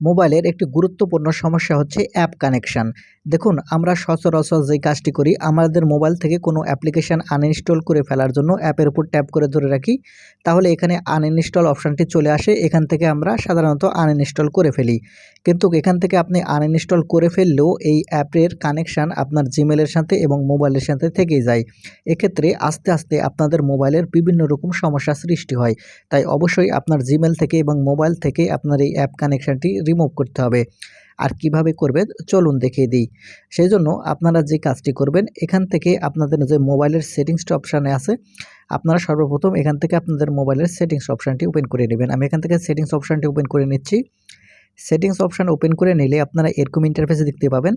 মোবাইলের একটি গুরুত্বপূর্ণ সমস্যা হচ্ছে অ্যাপ কানেকশান। দেখুন, আমরা সচরাচর যে কাজটি করি, আমাদের মোবাইল থেকে কোনো অ্যাপ্লিকেশান আনইনস্টল করে ফেলার জন্য অ্যাপের উপর ট্যাপ করে ধরে রাখি। তাহলে এখানে আনইনস্টল অপশানটি চলে আসে। এখান থেকে আমরা সাধারণত আনইনস্টল করে ফেলি। কিন্তু এখান থেকে আপনি আনইনস্টল করে ফেললেও এই অ্যাপের কানেকশান আপনার জিমেলের সাথে এবং মোবাইলের সাথে থেকেই যায়। এক্ষেত্রে আস্তে আস্তে আপনাদের মোবাইলের বিভিন্ন রকম সমস্যা সৃষ্টি হয়। তাই অবশ্যই আপনার জিমেল থেকে এবং মোবাইল থেকে আপনার এই অ্যাপ কানেকশানটি রিমুভ করতে হবে। আর কীভাবে করবে চলুন দেখিয়ে দিই। সেই জন্য আপনারা যে কাজটি করবেন, এখান থেকে আপনাদের যে মোবাইলের সেটিংসটা অপশানে আছে, আপনারা সর্বপ্রথম এখান থেকে আপনাদের মোবাইলের সেটিংস অপশানটি ওপেন করে নেবেন। আমি এখান থেকে সেটিংস অপশানটি ওপেন করে নিচ্ছি। সেটিংস অপশান ওপেন করে নিলে আপনারা এরকম ইন্টারফেসে দেখতে পাবেন।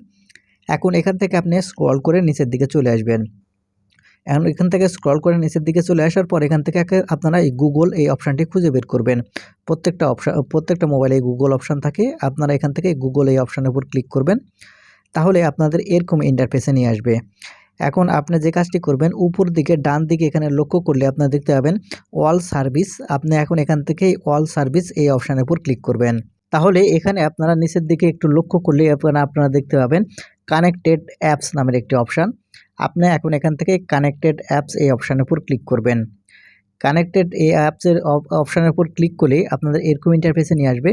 এখন এখান থেকে আপনি স্ক্রল করে নিচের দিকে চলে আসবেন। এখন এখান থেকে স্ক্রল করে নিচের দিকে চলে আসার পর এখান থেকে আপনারা এই গুগল এই অপশানটি খুঁজে বের করবেন। প্রত্যেকটা অপশান, প্রত্যেকটা মোবাইলে গুগল অপশান থাকে, আপনারা এখান থেকে গুগল এই অপশানের উপর ক্লিক করবেন। তাহলে আপনাদের এরকম ইন্টারফেসে নিয়ে আসবে। এখন আপনি যে কাজটি করবেন, উপর দিকে, ডান দিকে এখানে লক্ষ্য করলে আপনারা দেখতে পাবেন অল সার্ভিস আপনি এখন এখান থেকে অল সার্ভিস এই অপশানের উপর ক্লিক করবেন। তাহলে এখানে আপনারা নিচের দিকে একটু লক্ষ্য করলে আপনারা দেখতে পাবেন কানেক্টেড অ্যাপস নামের একটি অপশান আপনি এখন এখান থেকে কানেক্টেড অ্যাপস এই অপশানের উপর ক্লিক করবেন। কানেক্টেড এই অ্যাপসের অপশানের উপর ক্লিক করলে আপনাদের এরকম ইন্টারফেসে নিয়ে আসবে।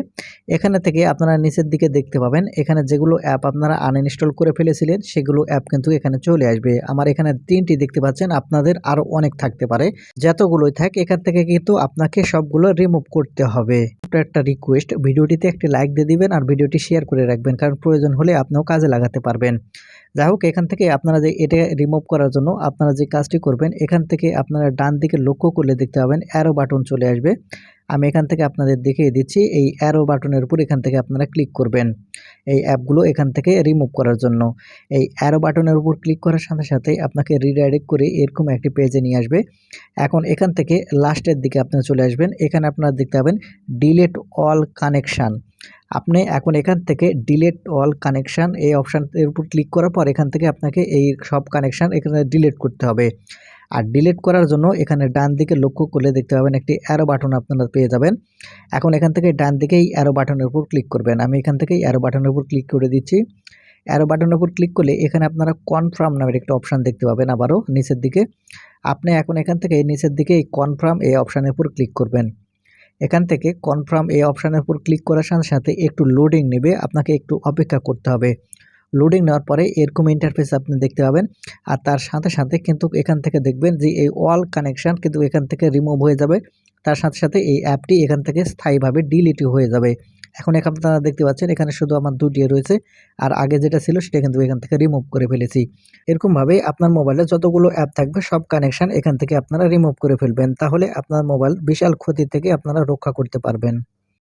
এখানে থেকে আপনারা নিচের দিকে দেখতে পাবেন, এখানে যেগুলো অ্যাপ আপনারা আনইনস্টল করে ফেলেছিলেন, সেগুলো অ্যাপ কিন্তু এখানে চলে আসবে। আমার এখানে তিনটি দেখতে পাচ্ছেন, আপনাদের আরও অনেক থাকতে পারে। যতগুলোই থাক, এখান থেকে কিন্তু আপনাকে সবগুলো রিমুভ করতে হবে। একটা রিকোয়েস্ট ভিডিওটিতে একটি লাইক দিয়ে দিবেন আর ভিডিওটি শেয়ার করে রাখবেন, কারণ প্রয়োজন হলে আপনিও কাজে লাগাতে পারবেন। যাই হোক, এখান থেকে আপনারা যে এটা রিমুভ করার জন্য আপনারা যে কাজটি করবেন, এখান থেকে আপনারা ডান দিকে লক্ষ্য করলে দেখতে পাবেন অ্যারো বাটন চলে আসবে। আমি এখান থেকে আপনাদের দেখিয়ে দিচ্ছি, এই অ্যারো বাটনের উপর এখান থেকে আপনারা ক্লিক করবেন। এই অ্যাপগুলো এখান থেকে রিমুভ করার জন্য। এই অ্যারো বাটনের উপর ক্লিক করার সাথে সাথে আপনাকে রিডাইরেক্ট করে এরকম একটি পেজে নিয়ে আসবে। এখন এখান থেকে লাস্টের দিকে আপনারা চলে আসবেন। এখানে আপনারা দেখতে পাবেন ডিলেট অল কানেকশান আপনি এখন এখান থেকে ডিলেট অল কানেকশান এই অপশানের উপর ক্লিক করার পর এখান থেকে আপনাকে এই সব কানেকশান এখানে ডিলেট করতে হবে। আর ডিলিট করার জন্য এখানে ডান দিকে লক্ষ্য করলে দেখতে পাবেন একটি অ্যারো বাটন আপনারা পেয়ে যাবেন। এখন এখান থেকে ডান দিকে এই অ্যারো বাটনের উপর ক্লিক করবেন। আমি এখান থেকে অ্যারো বাটনের উপর ক্লিক করে দিচ্ছি। অ্যারো বাটনের উপর ক্লিক করলে এখানে আপনারা কনফার্ম নামের একটা অপশান দেখতে পাবেন আবারও নিচের দিকে। আপনি এখন এখান থেকে নিচের দিকে এই কনফার্ম এই অপশানের উপর ক্লিক করবেন। এখান থেকে কনফার্ম এই অপশানের উপর ক্লিক করার সাথে সাথে একটু লোডিং নেবে। আপনাকে একটু অপেক্ষা করতে হবে। লোডিং নেওয়ার পরে এরকম ইন্টারফেস আপনি দেখতে পাবেন। আর তার সাথে সাথে কিন্তু এখান থেকে দেখবেন যে এই ওয়াল কানেকশান কিন্তু এখান থেকে রিমুভ হয়ে যাবে। তার সাথে সাথে এই অ্যাপটি এখান থেকে স্থায়ীভাবে ডিলিট হয়ে যাবে। এখন এখানে আপনারা দেখতে পাচ্ছেন, এখানে শুধু আমার দুটি রয়েছে। আর আগে যেটা ছিল সেটা কিন্তু এখান থেকে রিমুভ করে ফেলেছি। এরকমভাবে আপনার মোবাইলে যতগুলো অ্যাপ থাকবে, সব কানেকশান এখান থেকে আপনারা রিমুভ করে ফেলবেন। তাহলে আপনার মোবাইল বিশাল ক্ষতি থেকে আপনারা রক্ষা করতে পারবেন।